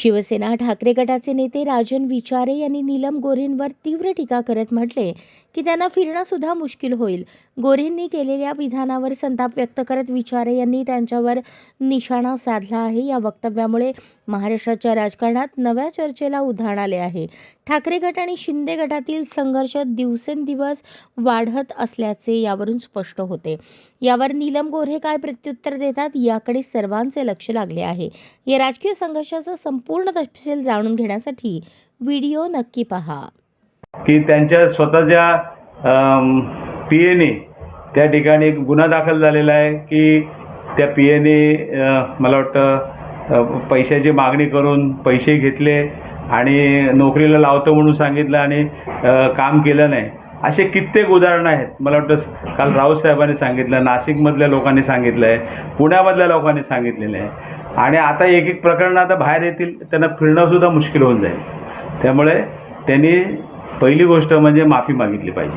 शिवसेना ठाकरे गटाचे नेते राजन विचारे यांनी नीलम गोऱ्हेंवर तीव्र टीका करत म्हटले की त्यांना फिरणं सुद्धा मुश्किल होईल. गोऱ्हेंनी केलेल्या विधानावर संताप व्यक्त करत विचारे यांनी त्यांच्यावर निशाणा साधला आहे. या वक्तव्यामुळे महाराष्ट्राच्या राजकारणात नव्या चर्चेला उधाण आले आहे. ठाकरे गट आणि शिंदे गटातील संघर्ष दिवसेंदिवस वाढत असल्याचे यावरून स्पष्ट होते. यावर नीलम गोऱ्हे काय प्रत्युत्तर देतात याकडे सर्वांचे लक्ष लागले आहे. या राजकीय संघर्षाचा संपूर्ण तपशील जाणून घेण्यासाठी व्हिडिओ नक्की पहा. की त्यांच्या स्वतःच्या पी एने त्या ठिकाणी एक गुन्हा दाखल झालेला आहे की त्या पी एने मला वाटतं पैशाची मागणी करून पैसे घेतले आणि नोकरीला लावतो म्हणून सांगितलं आणि काम केलं नाही. असे कित्येक उदाहरणं आहेत. मला वाटतं काल राऊतसाहेबांनी सांगितलं नाशिकमधल्या लोकांनी सांगितलं आहे पुण्यामधल्या लोकांनी सांगितलेलं आहे. आणि आता एक एक प्रकरणं आता बाहेर येतील त्यांना फिरणंसुद्धा मुश्किल होऊन जाईल. त्यामुळे त्यांनी पहिली गोष्ट म्हणजे माफी मागितली पाहिजे.